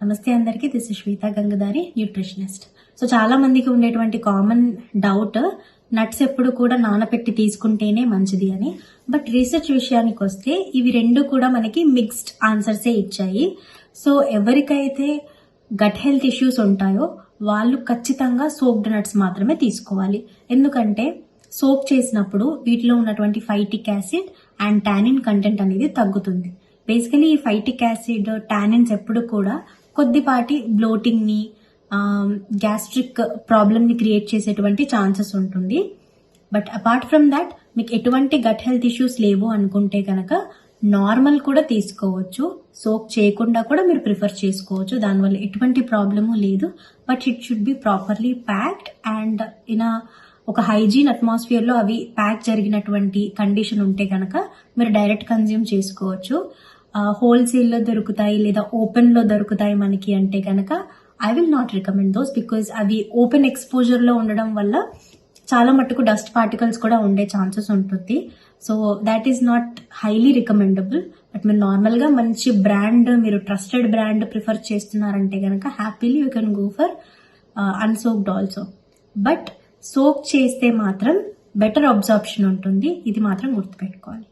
నమస్తే అందరికీ this is Shweta Gangadhari nutritionist so చాలా మందికి ఉండేటువంటి కామన్ డౌట్ నట్స్ ఎప్పుడు కూడా నానబెట్టి తీసుకుంటేనే మంచిది అని. బట్ రీసెర్చ్ విషయానికి వస్తే ఇవి రెండు కూడా మనకి మిక్స్డ్ ఆన్సర్సే ఇచ్చాయి. సో ఎవరికైతే గట్ హెల్త్ ఇష్యూస్ ఉంటాయో వాళ్ళు ఖచ్చితంగా సోప్డ్ నట్స్ మాత్రమే తీసుకోవాలి. ఎందుకంటే సోప్ చేసినప్పుడు వీటిలో ఉన్నటువంటి phytic acid and tannin content అనేది తగ్గుతుంది. బేసికలీ ఈ ఫైటిక్ యాసిడ్ టానిన్స్ ఎప్పుడు కూడా కొద్దిపాటి బ్లోటింగ్ని గ్యాస్ట్రిక్ ప్రాబ్లమ్ని క్రియేట్ చేసేటువంటి ఛాన్సెస్ ఉంటుంది. బట్ అపార్ట్ ఫ్రమ్ దాట్ మీకు ఎటువంటి గట్ హెల్త్ ఇష్యూస్ లేవు అనుకుంటే కనుక నార్మల్ కూడా తీసుకోవచ్చు. సోక్ చేయకుండా కూడా మీరు ప్రిఫర్ చేసుకోవచ్చు. దానివల్ల ఎటువంటి ప్రాబ్లము లేదు. But it should be properly packed and in ఒక హైజీన్ అట్మాస్ఫియర్లో అవి ప్యాక్ జరిగినటువంటి కండిషన్ ఉంటే కనుక మీరు డైరెక్ట్ కన్జ్యూమ్ చేసుకోవచ్చు. హోల్సేల్లో దొరుకుతాయి లేదా ఓపెన్లో దొరుకుతాయి మనకి అంటే కనుక I will not recommend those because అవి ఓపెన్ ఎక్స్పోజర్లో ఉండడం వల్ల చాలా మట్టుకు డస్ట్ పార్టికల్స్ కూడా ఉండే ఛాన్సెస్ ఉంటుంది. So that is not highly recommendable but మీరు నార్మల్గా మంచి బ్రాండ్ మీరు ట్రస్టెడ్ బ్రాండ్ ప్రిఫర్ చేస్తున్నారంటే కనుక happily you can go for unsoaked also but soak చేస్తే మాత్రం బెటర్ అబ్జార్ప్షన్ ఉంటుంది. ఇది మాత్రం గుర్తుపెట్టుకోవాలి.